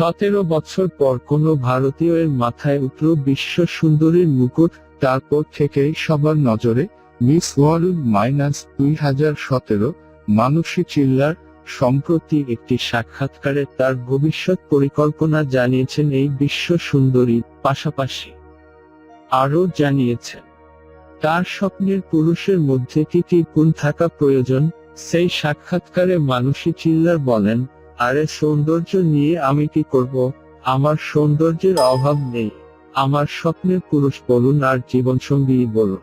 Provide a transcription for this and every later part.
সতেরো বছর পর কোনো ভারতীয়ের মাথায় উঠল বিশ্ব সুন্দরীর মুকুট, তারপর থেকেই সবার নজরে মিস ওয়ার্ল্ড মাইনাস দুই হাজার সতেরো, মানসী চিল্লার, সম্প্রতি একটি সাক্ষাৎকারে তার ভবিষ্যৎ পরিকল্পনা জানিয়েছেন এই বিশ্ব সুন্দরী, পাশাপাশি আরও জানিয়েছেন। তার স্বপ্নের পুরুষের মধ্যে কি কি গুণ থাকা প্রয়োজন, সেই সাক্ষাৎকারে মানসী চিল্লার বলেন আরে সৌন্দর্য নিয়ে আমি কি করব? আমার সৌন্দর্যের অভাব নেই। আমার স্বপ্নের পুরুষ বলুন আর জীবনসঙ্গী বলুন।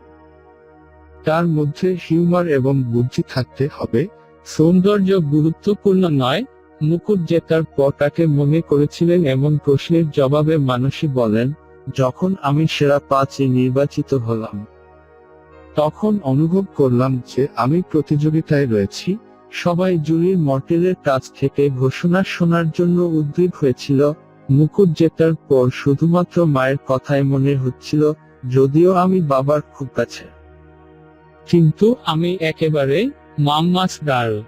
তার মধ্যে হিউমার এবং বুদ্ধি থাকতে হবে। সৌন্দর্য গুরুত্বপূর্ণ নয়। মুকুট জেতার পর তাকে মনে করেছিলেন এমন প্রশ্নের জবাবে মানসী বলেন, যখন আমি সেরা পাঁচে নির্বাচিত হলাম, তখন অনুভব করলাম যে আমি প্রতিযোগিতায় রয়েছি সবাই জুরির মর্টেলের কাছ থেকে ঘোষণা শোনার জন্য উদ্গ্রীব হয়েছিল। মুকুট জেতার পর শুধুমাত্র মায়ের কথাই মনে হচ্ছিল, যদিও আমি বাবার খুব কাছে। কিন্তু আমি একেবারে মাম্মাস গার্ল।